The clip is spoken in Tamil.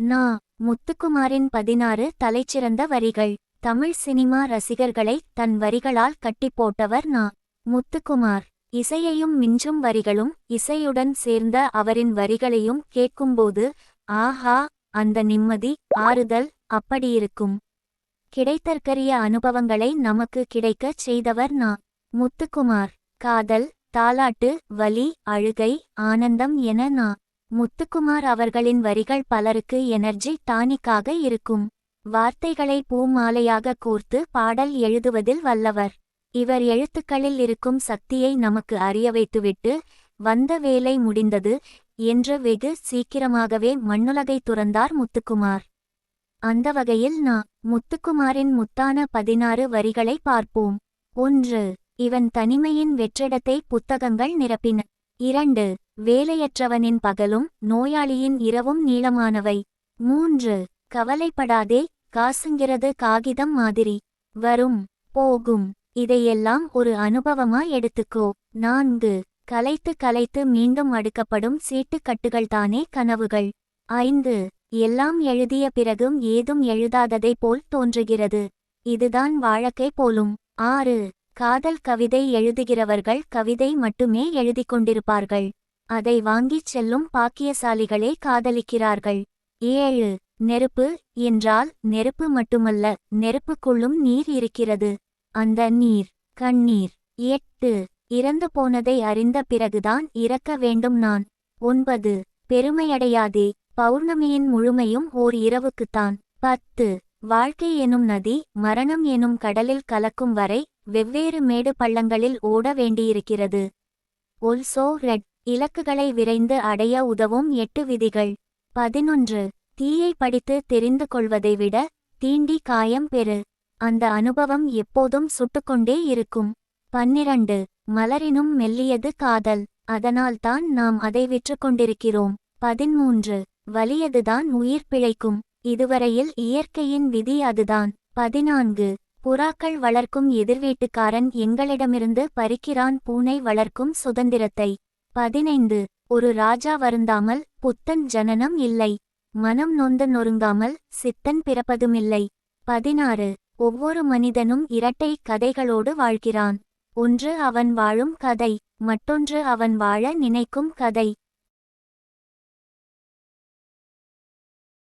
நா முத்துக்குமாரின் பதினாறு தலைச்சிறந்த வரிகள். தமிழ் சினிமா ரசிகர்களை தன் வரிகளால் கட்டிப் போட்டவர் நா முத்துக்குமார். இசையையும் மிஞ்சும் வரிகளும் இசையுடன் சேர்ந்த அவரின் வரிகளையும் கேட்கும்போது ஆஹா அந்த நிம்மதி ஆறுதல் அப்படியிருக்கும். கிடைத்தற்கரிய அனுபவங்களை நமக்கு கிடைக்கச் செய்தவர் நா முத்துக்குமார். காதல் தாலாட்டு வலி அழுகை ஆனந்தம் என நா முத்துக்குமார் அவர்களின் வரிகள் பலருக்கு எனர்ஜி டானிக்காக இருக்கும். வார்த்தைகளை பூமாலையாக கூர்த்து பாடல் எழுதுவதில் வல்லவர். இவர் எழுத்துக்களில் இருக்கும் சக்தியை நமக்கு அறிய வைத்துவிட்டு வந்த வேலை முடிந்தது என்று வெகு சீக்கிரமாகவே மண்ணுலகை துறந்தார் முத்துக்குமார். அந்த வகையில் நா. முத்துக்குமாரின் முத்தான பதினாறு வரிகளை பார்ப்போம். ஒன்று. இவன் தனிமையின் வெற்றிடத்தை புத்தகங்கள் நிரப்பின. இரண்டு வேலையற்றவனின் பகலும் நோயாளியின் இரவும் நீளமானவை. மூன்று கவலைப்படாதே காசுங்கிறது காகிதம் மாதிரி. வரும் போகும் இதையெல்லாம் ஒரு அனுபவமா எடுத்துக்கோ. நான்கு கலைத்து கலைத்து மீண்டும் அடுக்கப்படும் சீட்டுக்கட்டுகள்தானே கனவுகள். ஐந்து எல்லாம் எழுதிய பிறகும் ஏதும் எழுதாததை போல் தோன்றுகிறது. இதுதான் வாழக்கை போலும். ஆறு காதல் கவிதை எழுதுகிறவர்கள் கவிதை மட்டுமே எழுதிக் கொண்டிருப்பார்கள். அதை வாங்கிச் செல்லும் பாக்கியசாலிகளே காதலிக்கிறார்கள். ஏழு நெருப்பு என்றால் நெருப்பு மட்டுமல்ல நெருப்புக்குள்ளும் நீர் இருக்கிறது. அந்த நீர் கண்ணீர். எட்டு இறந்து போனதை அறிந்த பிறகுதான் இறக்க வேண்டும் நான். ஒன்பது பெருமையடையாதே பௌர்ணமியின் முழுமையும் ஓர் இரவுக்குத்தான். பத்து வாழ்க்கை எனும் நதி மரணம் எனும் கடலில் கலக்கும் வரை வெவ்வேறு மேடு பள்ளங்களில் ஓட வேண்டியிருக்கிறது. ஒல்சோ ரெட் இலக்குகளை விரைந்து அடைய உதவும் எட்டு விதிகள். பதினொன்று. தீயை படித்து தெரிந்து கொள்வதை விட தீண்டி காயம் பெறு. அந்த அனுபவம் எப்போதும் சுட்டுக்கொண்டே இருக்கும். பன்னிரண்டு. மலரினும் மெல்லியது காதல். அதனால்தான் நாம் அதை விற்று கொண்டிருக்கிறோம். பதிமூன்று. வலியதுதான் உயிர் பிழைக்கும். இதுவரையில் இயற்கையின் விதி அதுதான். பதினான்கு. புறாக்கள் வளர்க்கும் எதிர்வீட்டுக்காரன் எங்களிடமிருந்து பறிக்கிறான் பூனை வளர்க்கும் சுதந்திரத்தை. பதினைந்து. ஒரு ராஜா வருந்தாமல் புத்தன் ஜனனம் இல்லை. மனம் நொந்து நொறுங்காமல் சித்தன் பிறப்பதுமில்லை. பதினாறு. ஒவ்வொரு மனிதனும் இரட்டை கதைகளோடு வாழ்கிறான். ஒன்று அவன் வாழும் கதை மற்றொன்று அவன் வாழ நினைக்கும் கதை.